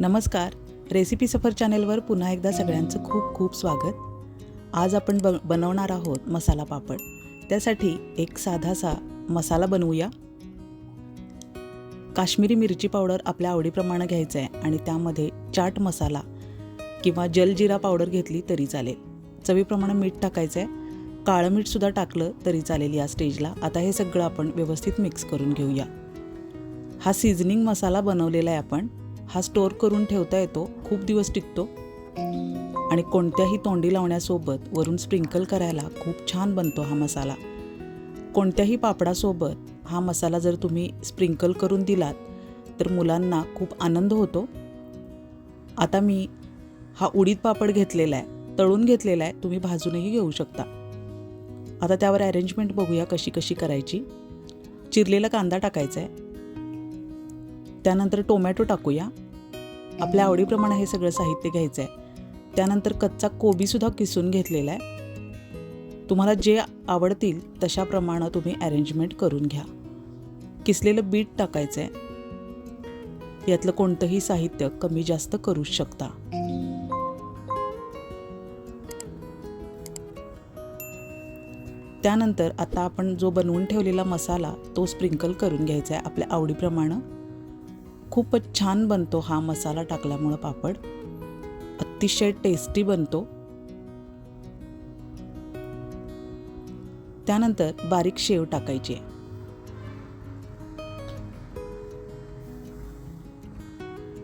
नमस्कार. रेसिपी सफर चॅनेलवर पुन्हा एकदा सगळ्यांचं खूप खूप स्वागत. आज आपण ब बनवणार आहोत मसाला पापड. त्यासाठी एक साधासा मसाला बनवूया. काश्मीरी मिरची पावडर आपल्या आवडीप्रमाणे घ्यायचं आहे आणि त्यामध्ये चाट मसाला किंवा जलजिरा पावडर घेतली तरी चालेल. चवीप्रमाणे मीठ टाकायचं आहे काळं मीठसुद्धा टाकलं तरी चालेल या स्टेजला. आता हे सगळं आपण व्यवस्थित मिक्स करून घेऊया. हा सीझनिंग मसाला बनवलेला आहे आपण. हा स्टोअर करून ठेवता येतो खूप दिवस टिकतो. आणि कोणत्याही तोंडी लावण्यासोबत वरून स्प्रिंकल करायला खूप छान बनतो हा मसाला. कोणत्याही पापडासोबत हा मसाला जर तुम्ही स्प्रिंकल करून दिलात तर मुलांना खूप आनंद होतो. आता मी हा उडीद पापड घेतलेला आहे तळून घेतलेला आहे तुम्ही भाजूनही घेऊ शकता. आता त्यावर अरेंजमेंट बघूया कशी कशी करायची. चिरलेला कांदा टाकायचा आहे त्यानंतर टोमॅटो टाकूया. आपल्या आवडीप्रमाणे हे सगळं साहित्य घ्यायचं आहे त्यानंतर कच्चा कोबीसुद्धा किसून घेतलेला आहे. तुम्हाला जे आवडतील तशाप्रमाणे तुम्ही अरेंजमेंट करून घ्या. किसलेलं बीट टाकायचं आहे यातलं कोणतंही साहित्य कमी जास्त करू शकता. त्यानंतर आता आपण जो बनवून ठेवलेला मसाला तो स्प्रिंकल करून घ्यायचा आहे आपल्या आवडीप्रमाणे. खूपच छान बनतो हा मसाला टाकल्यामुळं पापड. अतिशय टेस्टी बनतो. त्यानंतर बारीक शेव टाकायची आहे.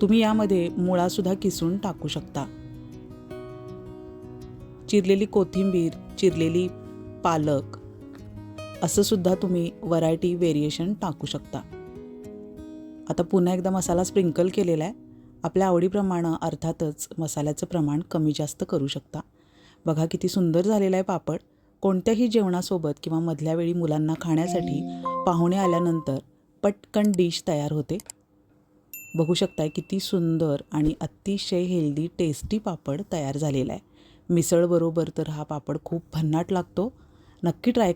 तुम्ही यामध्ये मुळासुद्धा किसून टाकू शकता. चिरलेली कोथिंबीर चिरलेली पालक असं सुद्धा तुम्ही व्हरायटी व्हेरिएशन टाकू शकता. आता पुन्हा एकदा मसाला स्प्रिंकल केलेला आहे. आपल्या आवडीप्रमाणे अर्थातच मसाल्याचं प्रमाण कमी जास्त करू शकता. बघा किती सुंदर झालेला आहे पापड. कोणत्याही जेवणासोबत किंवा मधल्या वेळी मुलांना खाण्यासाठी पाहुणे आल्यानंतर पटकन डिश तयार होते. बघू शकताय किती सुंदर आणि अतिशय हेल्दी टेस्टी पापड तयार झालेला आहे. मिसळबरोबर तर हा पापड खूप भन्नाट लागतो. नक्की ट्राय